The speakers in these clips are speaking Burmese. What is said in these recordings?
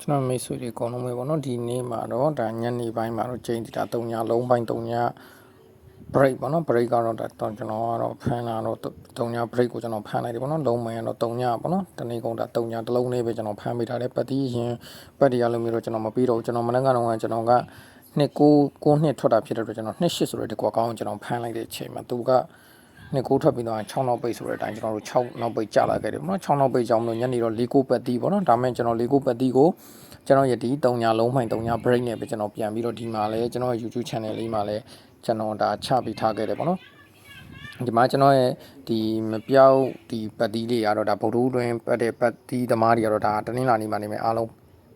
ကျွန်တော်မိတ်ဆွေတွေအကုန်လုံးပဲပေါ့နော်ဒီနေ့မှာတော့ဒါညနေပိုင်းမှာတော့ချိန်တီတာ3ညလုံးပိုင်း3ည break ပေါ့နော် break ကတော့ဒါတော့ကျွန်တော်ကတော့ဖန်လာတော့3ည break ကိုကျွန်တော်ဖန်လိုက်တယ်ပေါ့နော်လုံးပိုင်းကတော့3ညပေါ့နော်တနေ့ကုန်တာ3ညတစ်လုံးလေးပဲကျွန်တော်ဖန်ပေးထားတယ်ပတ်တီးရင်ပတ်တီးရလို့မျိုးတော့ကျွန်တော်မပြီးတော့ဘူးကျွန်တော်မနေ့ကတော့ကျွန်တော်ကနှစ်9 9နှစ်ထွက်တာဖြစ်တဲ့အတွက်ကျွန်တော်နှစ်8ဆိုတဲ့ဒီကွာကောင်းကျွန်တော်ဖန်လိုက်တဲ့အချိန်မှာသူက နှစ်ကိုထွက်ပြီးတော့6နောက်ပိတ်ဆိုတဲ့အတိုင်းကျွန်တော်တို့6နောက်ပိတ်ကြလာခဲ့တယ်ပေါ့နော်6နောက်ပိတ်ကြောင်းမလို့ညနေတော့၄ကိုပတ်တီးပေါ့နော်ဒါမဲ့ကျွန်တော်၄ကိုပတ်တီးကိုကျွန်တော်ရတီ3ညလုံးမှိုင်3ည break နဲ့ပဲကျွန်တော်ပြန်ပြီးတော့ဒီမှာလဲကျွန်တော် YouTube channel လေးမှာလဲကျွန်တော်ဒါချပြီးထားခဲ့တယ်ပေါ့နော်ဒီမှာကျွန်တော်ရဲ့ဒီမပြောက်ဒီပတ်တီးလေးကတော့ဒါဗုဒ္ဓဦးတွင်ပတ်တဲ့ပတ်တီးသမားတွေကတော့ဒါတနင်္လာနေ့မှာနေမယ်အားလုံး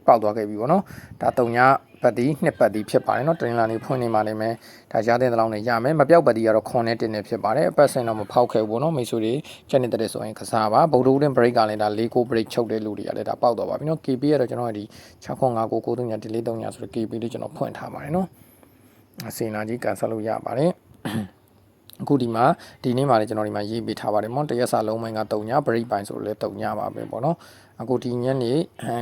ပေါက်သွားခဲ့ပြီပေါ့နော်ဒါ3ညပတ်တီးနှစ်ပတ်တီးဖြစ်ပါတယ်နော်တနင်္လာနေ့ဖွင့်နေမှာနေမယ်ဒါရတဲ့တလောင်းနဲ့ရမယ်မပြောက်ပတ်တီးကတော့ခွန်နဲ့တင်နေဖြစ်ပါတယ်အပတ်စင်တော့မဖောက်ခဲ့ဘူးပေါ့နော်မိတ်ဆွေတွေချက်နေတဲ့ဆိုရင်ကစားပါဗုဒ္ဓဦးတွင် break ကလည်းဒါ၄ကို break ချုပ်တဲ့လူတွေကလည်းဒါပေါက်သွားပါပြီနော် KB ကတော့ကျွန်တော်ဒီ6.5ကို9.3ညဒီ4.3ညဆိုတော့ KB လေးကျွန်တော်ဖွင့်ထားပါတယ်နော်အစင်နာကြီးကန်ဆယ်လို့ရပါတယ်အခုဒီမှာဒီနေ့မှာလည်းကျွန်တော်ဒီမှာရေးပေးထားပါတယ်မော်တရက်စာလုံးပိုင်းက3ည break ပိုင်းဆိုလည်း3ညပါပဲပေါ့နော် အခုဒီညနေ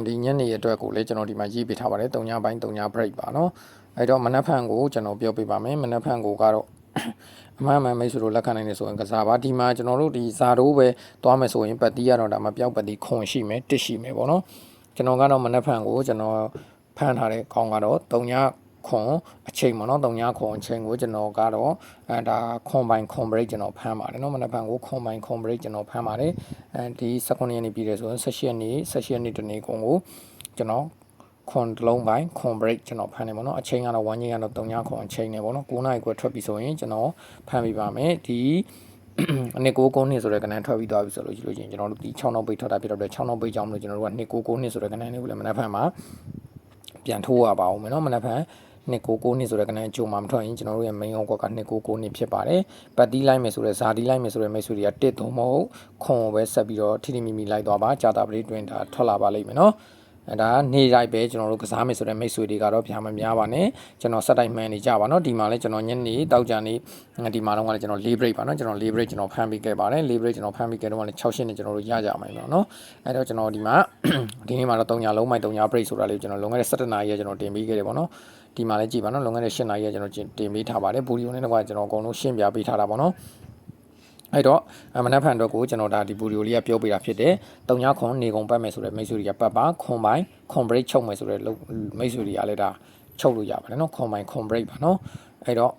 ဒီညနေအတွက်ကိုလည်းကျွန်တော်ဒီမှာရေးပေးထားပါတယ်3ညပိုင်း3ည break ပါနော်အဲ့တော့မနက်ဖြန်ကိုကျွန်တော်ပြောပြပါမယ်မနက်ဖြန်ကိုကတော့အမှန်မှန်မိတ်ဆွေတို့လက်ခံနိုင်နေဆိုရင်ကစားပါဒီမှာကျွန်တော်တို့ဒီဇာတိုးပဲသွားမယ်ဆိုရင်ပတ်တီးရတော့ဒါမပြောက်ပတ်တီးခွန်ရှိမယ်တစ်ရှိမယ်ပေါ့နော်ကျွန်တော်ကတော့မနက်ဖြန်ကိုကျွန်တော်ဖန်ထားတဲ့ခေါင်းကတော့3ည ခွန်အချိန်ပေါ့နော်၃ညခွန်အချိန်ကိုကျွန်တော်ကတော့အဲဒါခွန်ပိုင်ခွန် break ကျွန်တော်ဖမ်းပါတယ်နော်မနက်ဖြန်ကိုခွန်ပိုင်ခွန် break ကျွန်တော်ဖမ်းပါတယ်အဲဒီ16ရက်နေ့ပြည်တယ်ဆိုရင်16ရက်နေ့16ရက်နေ့တနေ့ကုန်ကိုကျွန်တော်ခွန်လုံးပိုင်းခွန် break ကျွန်တော်ဖမ်းနေပါတော့အချိန်ကတော့1ညကတော့3ညခွန်အချိန်နေပါတော့9နာရီခွဲထွက်ပြီဆိုရင်ကျွန်တော်ဖမ်းပြပါမယ်ဒီနှစ်ကို9နှစ်ဆိုတဲ့ကဏ္ဍထွက်ပြီးသွားပြီဆိုလို့ရှိလို့ချင်းကျွန်တော်တို့ဒီ6နောက်ပိတ်ထွက်တာဖြစ်တော့တဲ့6နောက်ပိတ်ကြောင့်မလို့ကျွန်တော်တို့ကနှစ်ကို9နှစ်ဆိုတဲ့ကဏ္ဍလေးကိုလည်းမနက်ဖြန်မှာပြန်ထိုးရပါအောင်မယ်နော်မနက်ဖြန် နှစ်ကိုကိုနှစ်ဆိုတဲ့ကဏ္ဍအကျုံမှာမထွက်ရင်ကျွန်တော်တို့ရဲ့ main ဟောက်ကနှစ်ကိုကိုနှစ်ဖြစ်ပါတယ်ပတ်တီးလိုက်မယ်ဆိုတဲ့ဇာတီးလိုက်မယ်ဆိုတဲ့မိတ်ဆွေတွေကတစ်သုံးမဟုတ်ခွန်ပဲဆက်ပြီးတော့ထိထိမိမိလိုက်သွားပါကြာတာပလေးတွင်ဒါထွက်လာပါလိမ့်မယ်နော်အဲဒါနေလိုက်ပဲကျွန်တော်တို့ကစားမယ်ဆိုတဲ့မိတ်ဆွေတွေကတော့ဗျာမများပါနဲ့ကျွန်တော်စက်တိုက်မှန်နေကြပါတော့ဒီမှာလဲကျွန်တော်ညနေတောက်ကြနေဒီမှာတော့ကလည်းကျွန်တော်၄ break ပါနော်ကျွန်တော်၄ break ကျွန်တော်ဖမ်းပြီးခဲ့ပါတယ်၄ break ကျွန်တော်ဖမ်းပြီးခဲ့တော့လည်း6ရှင်းနေကျွန်တော်တို့ရကြမှာနော်နော်အဲတော့ကျွန်တော်ဒီမှာဒီနေ့မှာတော့3ညလုံးမိုက်3ည break ဆိုတာလေးကျွန်တော်လွန်ခဲ့တဲ့17နာရီကကျွန်တော်တင်ပြီးခဲ့တယ်ပေါ့နော် ဒီမှာလည်းကြည့်ပါနော်လွန်ခဲ့တဲ့8နာရီကကျွန်တော်တင်ပေးထားပါတယ်ဘူဒီယိုနဲ့တော့ကျွန်တော်အကုန်လုံးရှင်းပြပေးထားတာပေါ့နော်အဲ့တော့မနက်ဖြန်တော့ကိုကျွန်တော်ဒါဒီဗီဒီယိုလေးကပြောပြတာဖြစ်တယ်။တုံညာခွန်နေကုန်ပတ်မယ်ဆိုတဲ့မိတ်ဆွေတွေကပတ်ပါခွန်ပိုင်းခွန် break ချုပ်မယ်ဆိုတဲ့မိတ်ဆွေတွေကလည်းဒါချုပ်လို့ရပါတယ်နော်ခွန်ပိုင်းခွန် break ပါနော်။အဲ့တော့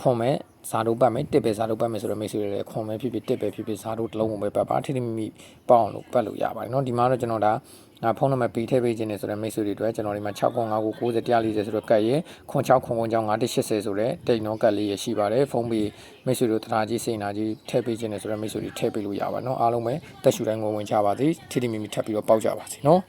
ခွန်မဲ့ ဇာတို့ပတ်မယ်တစ်ပဲဇာတို့ပတ်မယ်ဆိုတဲ့မိတ်ဆွေတွေလည်းခွန်မဲ့ဖြစ်ဖြစ်တစ်ပဲဖြစ်ဖြစ်ဇာတို့တစ်လုံးကိုပဲပတ်ပါထိထိမိမိပေါအောင်လို့ပတ်လို့ရပါတယ်နော်။ဒီမှာတော့ကျွန်တော်ဒါငါဖုန်းနံပါတ်ပေးထည့်ပေးခြင်းနေဆိုတဲ့မိတ်ဆွေတွေအတွက်ကျွန်တော်ဒီမှာ6.5ကို90 140ဆိုတော့ကတ်ရဲခွန်6ခွန်ခွန်ကြောင်း980ဆိုတဲ့တိတ်နောကတ်လေးရရှိပါတယ်ဖုန်းပေးမိတ်ဆွေတို့တရားကြီးစိန်နာကြီးထည့်ပေးခြင်းနေဆိုတဲ့မိတ်ဆွေတွေထည့်ပေးလို့ရပါတော့အားလုံးပဲတက်ရှူတိုင်းဝင်ဝင်ကြပါသည်ထိထိမိမိထပ်ပြီးတော့ပေါက်ကြပါစေနော်